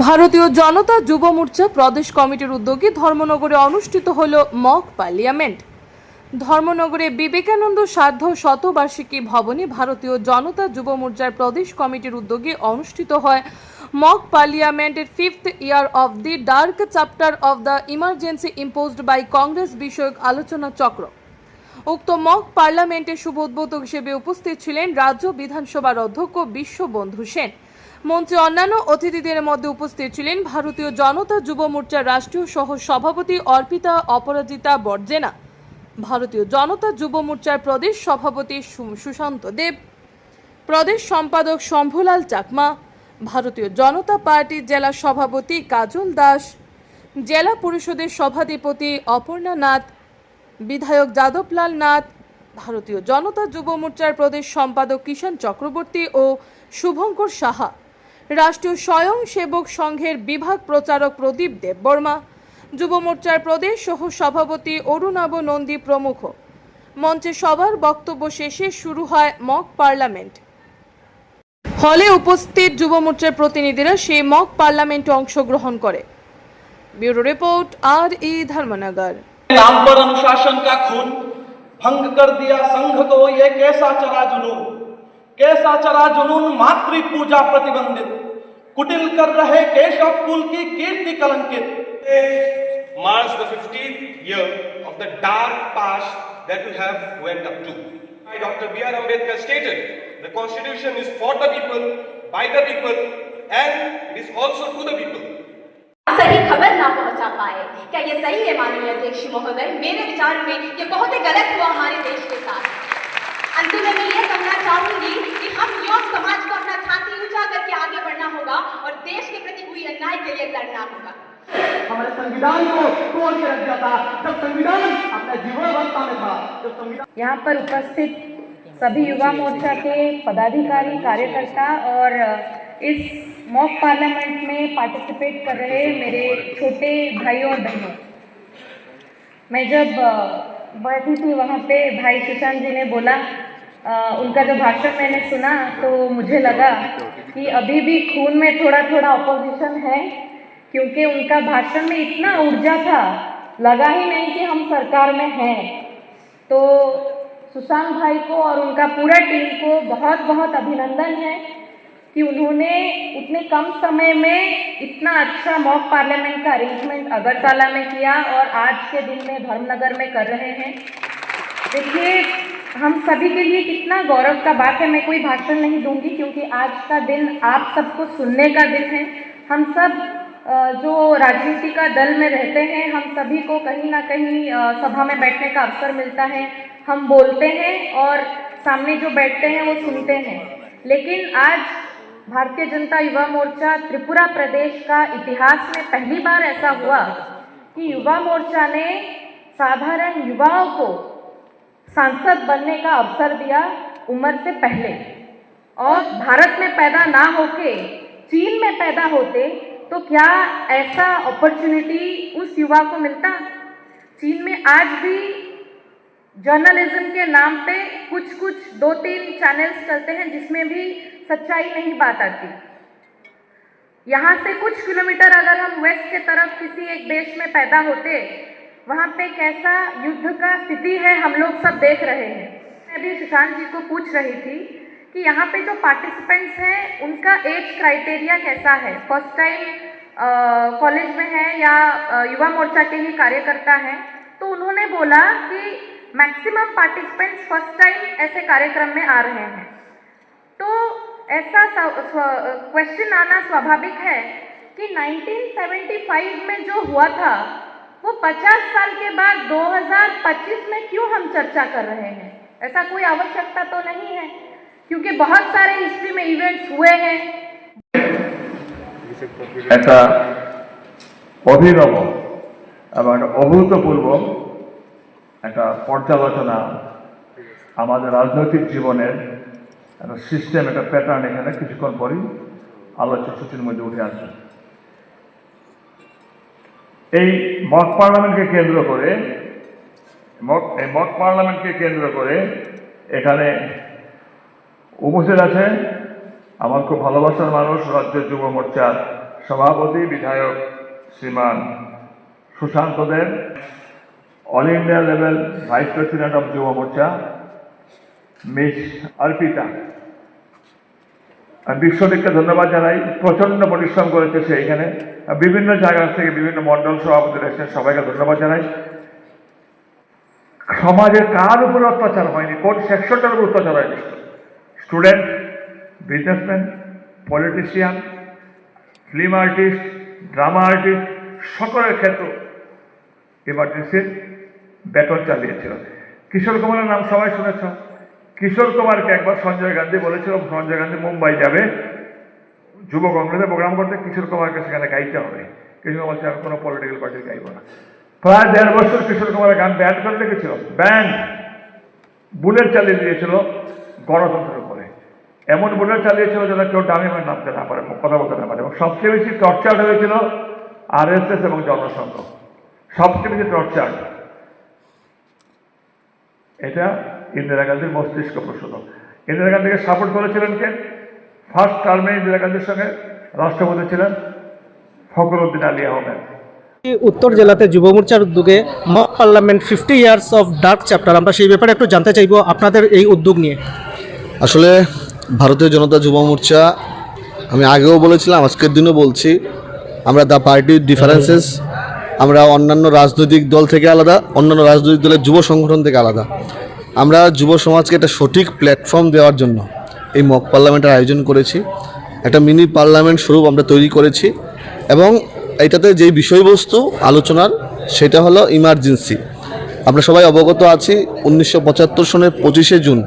ভারতীয় জনতা যুব মোর্চা প্রদেশ কমিটির উদ্যোগে ধর্মনগরে অনুষ্ঠিত হল মক পার্লিয়ামেন্ট। ধর্মনগরে বিবেকানন্দ সার্ধ শতবার্ষিকী ভবনে ভারতীয় জনতা যুব মোর্চার প্রদেশ কমিটির উদ্যোগে অনুষ্ঠিত হয় mock পার্লিয়ামেন্টের fifth year of the dark chapter of the emergency imposed by Congress বিষয়ক আলোচনা চক্র। উক্ত মক পার্লামেন্টের শুভ উদ্বোধক হিসেবে উপস্থিত ছিলেন রাজ্য বিধানসভার অধ্যক্ষ বিশ্ববন্ধু সেন। মঞ্চে অন্যান্য অতিথিদের মধ্যে উপস্থিত ছিলেন ভারতীয় জনতা যুব মোর্চার রাষ্ট্রীয় সহ সভাপতি অর্পিতা অপরাজিতা বর্জেনা, ভারতীয় জনতা যুব মোর্চার প্রদেশ সভাপতি সুশান্ত দেব, প্রদেশ সম্পাদক শম্ভুলাল চাকমা, ভারতীয় জনতা পার্টির জেলা সভাপতি কাজল দাস, জেলা পরিষদের সভাধিপতি অপর্ণা নাথ, বিধায়ক যাদবলাল নাথ, ভারতীয় জনতা যুব মোর্চার প্রদেশ সম্পাদক কিষাণ চক্রবর্তী ও শুভঙ্কর সাহা। রাষ্ট্রীয় স্বয়ং সেবক সংঘের বিভাগ প্রচারক প্রদীপ দেববর্মা যুব মোর্চার প্রদেশ সহ সভাপতি অরুণাব নন্দী প্রমুখ মঞ্চে সবার বক্তব্য শেষে শুরু হয় মক পার্লামেন্ট হলে উপস্থিত যুব মোর্চার প্রতিনিধিরা সেই মক পার্লামেন্টে অংশগ্রহণ করে ব্যুরো রিপোর্ট আর ই ধর্মনগর नाम पर अनुशासन का खून भंग कर दिया संघ को ये कैसा चरा जुनून कैसा चरा जुनून मातृ पूजा प्रतिबंधित कुटिल कर रहे केशव कुल की कीर्ति कलंकित 15th year of the dark past that we have went up to. Dr. B.R. Ambedkar stated, the constitution is for the people, by the people, and it is also to the people. सही खबर ना पहुँचा पाए क्या ये सही है माननीय अध्यक्ष महोदय मेरे विचार में ये बहुत ही गलत हुआ हमारे देश के साथ अंतिम में मैं ये कहना चाहूँगी कि हम युवक समाज को अपना छाती ऊँचा करके आगे बढ़ना होगा और देश के प्रति हुई अन्याय के लिए लड़ना होगा। हमारे संविधान को तोड़ के रख दिया था। जब संविधान अपने जीवन अवस्था में था जब संविधान यहाँ पर उपस्थित सभी युवा मोर्चा के पदाधिकारी कार्यकर्ता और इस मॉक पार्लियामेंट में पार्टिसिपेट कर रहे मेरे छोटे भाइयों और बहनों। मैं जब बैठी थी वहाँ पे भाई सुशांत जी ने बोला उनका जो भाषण मैंने सुना तो मुझे लगा कि अभी भी खून में थोड़ा थोड़ा अपोजिशन है, क्योंकि उनका भाषण में इतना ऊर्जा था, लगा ही नहीं कि हम सरकार में हैं। तो सुशांत भाई को और उनका पूरा टीम को बहुत बहुत अभिनंदन है कि उन्होंने उतने कम समय में इतना अच्छा मॉक पार्लियामेंट का अरेंजमेंट अगरतला में किया और आज के दिन में धर्मनगर में कर रहे हैं। देखिए हम सभी के लिए कितना गौरव का बात है, मैं कोई भाषण नहीं दूँगी क्योंकि आज का दिन आप सबको सुनने का दिन है। हम सब जो राजनीति का दल में रहते हैं, हम सभी को कहीं ना कहीं सभा में बैठने का अवसर मिलता है। हम बोलते हैं और सामने जो बैठते हैं, वो सुनते हैं। लेकिन आज भारतीय जनता युवा मोर्चा त्रिपुरा प्रदेश का इतिहास में पहली बार ऐसा हुआ कि युवा मोर्चा ने साधारण युवाओं को सांसद बनने का अवसर दिया उम्र से पहले। और भारत में पैदा ना होके, चीन में पैदा होते तो क्या ऐसा अपॉर्चुनिटी उस युवा को मिलता? चीन में आज भी जर्नलिज्म के नाम पे कुछ कुछ दो तीन चैनल्स चलते हैं जिसमें भी सच्चाई नहीं बात आती। यहाँ से कुछ किलोमीटर अगर हम वेस्ट के तरफ़ किसी एक देश में पैदा होते वहाँ पे कैसा युद्ध का स्थिति है, हम लोग सब देख रहे हैं। मैं भी सुशांत जी को पूछ रही थी कि यहाँ पे जो पार्टिसिपेंट्स हैं, उनका एज क्राइटेरिया कैसा है? फ़र्स्ट टाइम कॉलेज में है या युवा मोर्चा के ही कार्यकर्ता हैं? तो उन्होंने बोला कि मैक्सिमम पार्टिसिपेंट्स फ़र्स्ट टाइम ऐसे कार्यक्रम में आ रहे हैं। तो ऐसा क्वेश्चन आना स्वाभाविक है कि 1975 में जो हुआ था वो 50 साल के बाद 2025 में क्यों हम चर्चा कर रहे हैं ऐसा कोई आवश्यकता तो नहीं है क्योंकि बहुत सारे हिस्ट्री में इवेंट्स हुए हैं একটা অভিনব এবং একটা অভূতপূর্ব একটা পর্যালোচনা আমাদের রাজনৈতিক জীবনের একটা সিস্টেম একটা প্যাটার্ন এখানে কিছুক্ষণ পরই আলোচ্য সূচির মধ্যে উঠে আসবে এই মক পার্লামেন্টকে কেন্দ্র করে মক এই মক পার্লামেন্টকে কেন্দ্র করে এখানে উপস্থিত আছে আমার খুব ভালোবাসার মানুষ, রাজ্য যুব মোর্চার সভাপতি, বিধায়ক Shriman Sushanta Deb, all India level vice president of Yuva Morcha, miss Arpita. আমি বিশ্বদিককে ধন্যবাদ জানাই। প্রচণ্ড পরিশ্রম করেছে সে এখানে। বিভিন্ন জায়গা থেকে বিভিন্ন মন্ডল সভাপতি এসেছেন সবাইকে ধন্যবাদ জানাই। সমাজে কার উপর অত্যাচার হয়নি? কোন সেকশনটার উপর অত্যাচার হয়নি? Student, businessman, politician, film artist, drama artist, সকলের ক্ষেত্রে ইমার্জেন্সির বেতন চালিয়েছিল। কিশোর কুমারের নাম সবাই শুনেছ? কিশোর কুমারকে একবার সঞ্জয় গান্ধী বলেছিল, সঞ্জয় গান্ধী মুম্বাই যাবে। যুব কংগ্রেসে প্রোগ্রাম করতে কিশোর কুমারকে সেখানে গাইতে হবে। কিশোর কুমার বলছে কোনো পলিটিক্যাল পার্টির গাইব না। প্রায় দেড় বছর কিশোর কুমারের গান ব্যান্ড করে রেখেছিল। ব্যান্ড বুলেট চালিয়ে দিয়েছিল গণতন্ত্রের উপরে। এমন বুলেট চালিয়েছিল যেন কেউ ডামে মানে নামতে না পারে, কথা বলতে না পারে। এবং সবচেয়ে বেশি টর্চার হয়েছিল আর এবং জনসংঘ। সবচেয়ে বেশি টর্চার এটা ইন্দিরা গান্ধীর মস্তিষ্ক প্রসূত ইন্দিরা গান্ধীকে সাপোর্ট করেছিলেন কে? ফার্স্ট টার্মে ইন্দিরা গান্ধীর সঙ্গে রাষ্ট্রপতি ছিলেন ফখরুদ্দিন আলী আহমেদ। উত্তর জেলাতে যুব মোর্চার উদ্যোগে mock parliament fifty years of dark chapter আমরা সেই ব্যাপারে একটু জানতে চাইব আপনাদের এই উদ্যোগ নিয়ে। আসলে ভারতীয় জনতা যুব মোর্চা আমি আগেও বলেছিলাম আজকের দিনও বলছি আমরা দ্য পার্টি ডিফারেন্সেস আমরা অন্যান্য রাজনৈতিক দল থেকে আলাদা অন্যান্য রাজনৈতিক দলের যুব সংগঠন থেকে আলাদা। আমরা যুব সমাজকে একটা সঠিক প্ল্যাটফর্ম দেওয়ার জন্য এই মক পার্লামেন্টের আয়োজন করেছি। একটা মিনি পার্লামেন্ট স্বরূপ আমরা তৈরি করেছি এবং এটাতে যেই বিষয়বস্তু আলোচনার, সেটা হলো ইমার্জেন্সি আমরা সবাই অবগত আছি, উনিশশো পঁচাত্তর সনের পঁচিশে জুন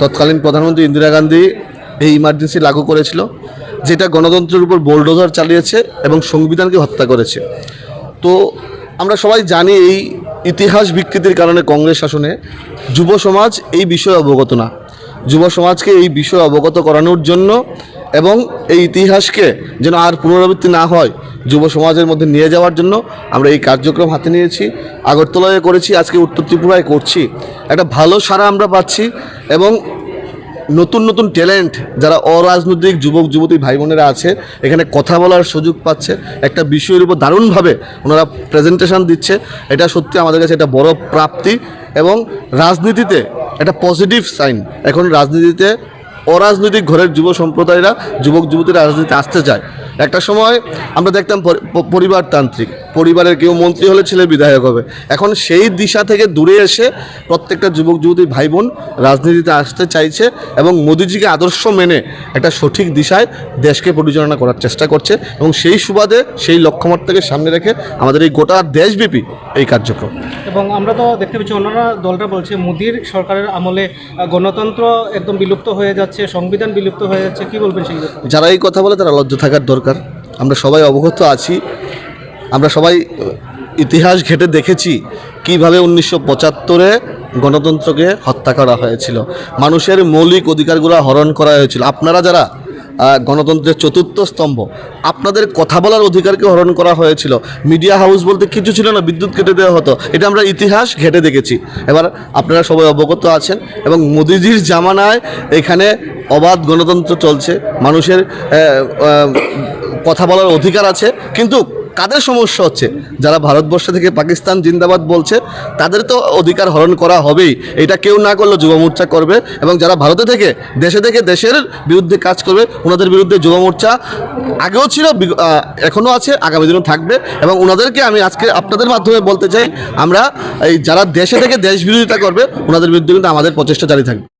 তৎকালীন প্রধানমন্ত্রী ইন্দিরা গান্ধী এই ইমার্জেন্সি লাগু করেছিল, যেটা গণতন্ত্রের উপর বোলডোজার চালিয়েছে এবং সংবিধানকে হত্যা করেছে। তো আমরা সবাই জানি এই ইতিহাস বিকৃতির কারণে কংগ্রেস শাসনে যুব সমাজ এই বিষয়ে অবগত না। যুব সমাজকে এই বিষয়ে অবগত করানোর জন্য এবং এই ইতিহাসকে যেন আর পুনরাবৃত্তি না হয় যুব সমাজের মধ্যে নিয়ে যাওয়ার জন্য আমরা এই কার্যক্রম হাতে নিয়েছি, আগরতলায় করেছি, আজকে উত্তর ত্রিপুরায় করছি। একটা ভালো সারা আমরা পাচ্ছি এবং নতুন নতুন ট্যালেন্ট যারা অরাজনৈতিক যুবক, যুবতী ভাই বোনেরা আছে, এখানে কথা বলার সুযোগ পাচ্ছে। একটা বিষয়ের উপর দারুণভাবে ওনারা প্রেজেন্টেশন দিচ্ছে। এটা সত্যি আমাদের কাছে একটা বড় প্রাপ্তি এবং রাজনীতিতে একটা পজিটিভ সাইন এখন রাজনীতিতে অরাজনৈতিক ঘরের যুব সম্প্রদায়রা, যুবক যুবতীরা রাজনীতিতে আসতে চায়। একটা সময় আমরা দেখতাম পরিবারতান্ত্রিক পরিবারের কেউ মন্ত্রী হলে ছেলে বিধায়ক হবে। এখন সেই দিশা থেকে দূরে এসে প্রত্যেকটা যুবক যুবতী ভাই বোন রাজনীতিতে আসতে চাইছে এবং মোদিজিকে আদর্শ মেনে একটা সঠিক দিশায় দেশকে পরিচালনা করার চেষ্টা করছে এবং সেই সুবাদে সেই লক্ষ্যমাত্রাকে সামনে রেখে আমাদের এই গোটা দেশব্যাপী এই কার্যক্রম। এবং আমরা তো দেখতে পাচ্ছি অন্যান্য দলরা বলছে মোদির সরকারের আমলে গণতন্ত্র একদম বিলুপ্ত হয়ে যাচ্ছে সংবিধান বিলুপ্ত হয়ে যাচ্ছে কি বলবেন সেই যারা এই কথা বলে তারা লজ্জা থাকার দরকার আমরা সবাই অবগত আছি। আমরা সবাই ইতিহাস ঘেটে দেখেছি কীভাবে উনিশশো পঁচাত্তরে গণতন্ত্রকে হত্যা করা হয়েছিল। মানুষের মৌলিক অধিকারগুলো হরণ করা হয়েছিল। আপনারা যারা গণতন্ত্রের চতুর্থ স্তম্ভ, আপনাদের কথা বলার অধিকারকে হরণ করা হয়েছিল। মিডিয়া হাউস বলতে কিছু ছিল না, বিদ্যুৎ কেটে দেওয়া হতো। এটা আমরা ইতিহাস ঘেটে দেখেছি। এবার আপনারা সবাই অবগত আছেন এবং মোদিজির জামানায় এখানে অবাধ গণতন্ত্র চলছে। মানুষের কথা বলার অধিকার আছে। কিন্তু কাদের সমস্যা হচ্ছে? যারা ভারতবর্ষ থেকে পাকিস্তান জিন্দাবাদ বলছে, তাদের তো অধিকার হরণ করা হবেই। এটা কেউ না করলে যুব মোর্চা করবে এবং যারা ভারতে থেকে, দেশে থেকে দেশের বিরুদ্ধে কাজ করবে, ওনাদের বিরুদ্ধে যুব মোর্চা আগেও ছিল এখনও আছে, আগামী দিনও থাকবে এবং ওনাদেরকে আমি আজকে আপনাদের মাধ্যমে বলতে চাই, আমরা এই যারা দেশে থেকে দেশ বিরোধিতা করবে, ওনাদের বিরুদ্ধে কিন্তু আমাদের প্রচেষ্টা জারি থাকবে।